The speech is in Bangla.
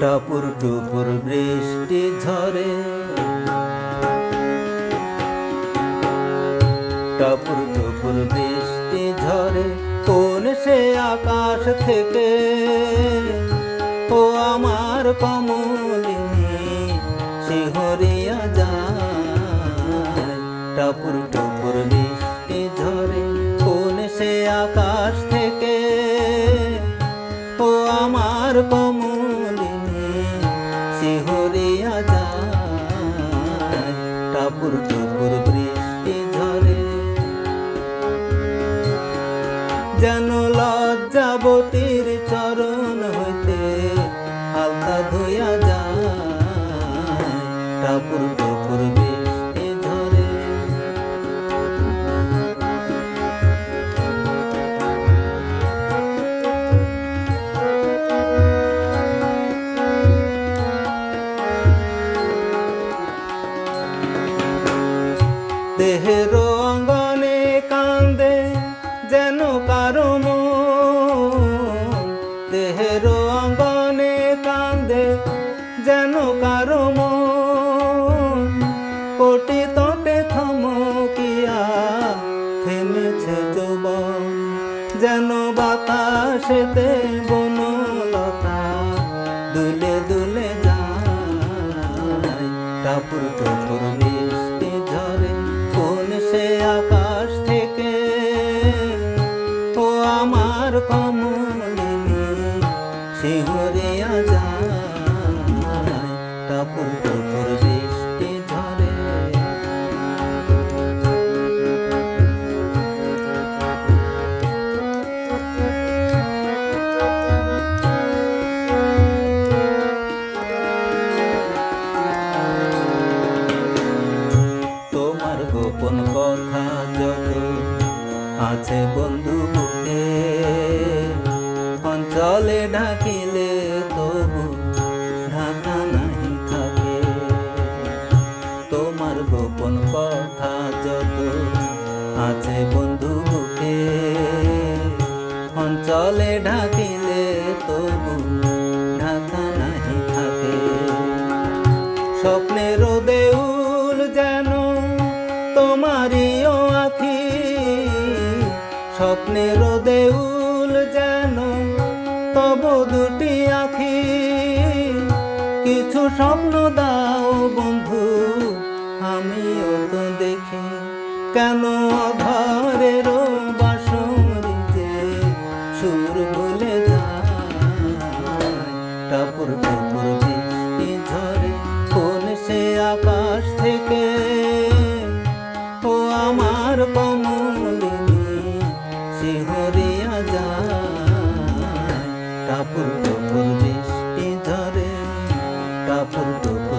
টাপুর টুপুর বৃষ্টি ঝরে। টাপুর টুপুর বৃষ্টি ঝরে, কোন সে আকাশ থেকে? ও আমার কমলিনী শিহরিয়া যায়। টাপুর টুপুর বৃষ্টি ঝরে, কোন সে আকাশ থেকে? ও আমার কমলিনী দেহের অঙ্গনে কান্দে যেন কারও। দেহের অঙ্গনে কান্দে যেন কারও। কোটি তটে থমকিয়া থেমেছে যৌবন যেন বাতাসেতে আমার কমলিনী শিহরিয়া যায় টাপুর বৃষ্টি ঝরে তোমার গোপন কথা আছে বন্ধু বুকে অঞ্চলে ঢাকিলে তবু ঢাকা নাহি থাকে। তোমার গোপন কথা যত আছে বন্ধু বুকে অঞ্চলে ঢাকিলে তবু ঢাকা নাহি থাকে। স্বপ্নের স্বপ্নের দেউল যেন তব দুটি আখি। কিছু স্বপ্ন দাও বন্ধু, আমিও তো দেখি কেন ঘরের সুর সে আকাশ থেকে শিহরিয়া যায় টাপুর টপুর বৃষ্টি ধরে টাপুর টুপুর